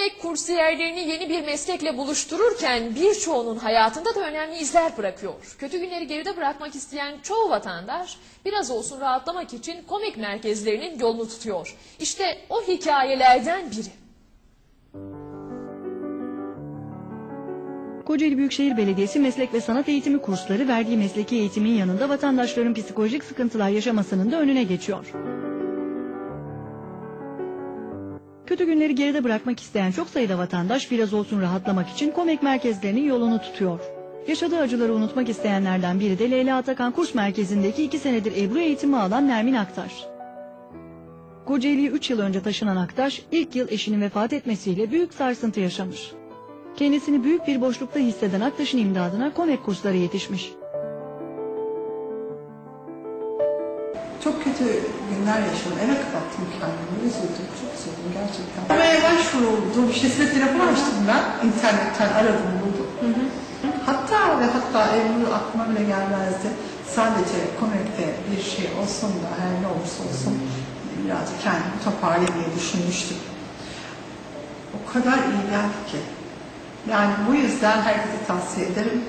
Komik kursiyerlerini yeni bir meslekle buluştururken birçoğunun hayatında da önemli izler bırakıyor. Kötü günleri geride bırakmak isteyen çoğu vatandaş biraz olsun rahatlamak için komik merkezlerinin yolunu tutuyor. İşte o hikayelerden biri. Kocaeli Büyükşehir Belediyesi meslek ve sanat eğitimi kursları verdiği mesleki eğitimin yanında vatandaşların psikolojik sıkıntılar yaşamasının da önüne geçiyor. Kötü günleri geride bırakmak isteyen çok sayıda vatandaş biraz olsun rahatlamak için komik merkezlerinin yolunu tutuyor. Yaşadığı acıları unutmak isteyenlerden biri de Leyla Atakan Kurs Merkezi'ndeki iki senedir Ebru eğitimi alan Nermin Aktaş. Kocaeli'ye 3 yıl önce taşınan Aktaş, ilk yıl eşinin vefat etmesiyle büyük sarsıntı yaşamış. Kendisini büyük bir boşlukta hisseden Aktaş'ın imdadına komik kursları yetişmiş. Çok kötü günler yaşadım. Eve kapattım kendimi. Üzüldüm. Çok gerçekten. Buraya başvuruldu. İşte size telefon açtım ben. İnternetten aradım buldum. Hatta ve hatta Ebru aklıma bile gelmezdi. Sadece komikte bir şey olsun da her ne olursa olsun birazcık kendimi toparlayayım diye düşünmüştüm. O kadar iyi geldi ki. Yani bu yüzden herkese tavsiye ederim.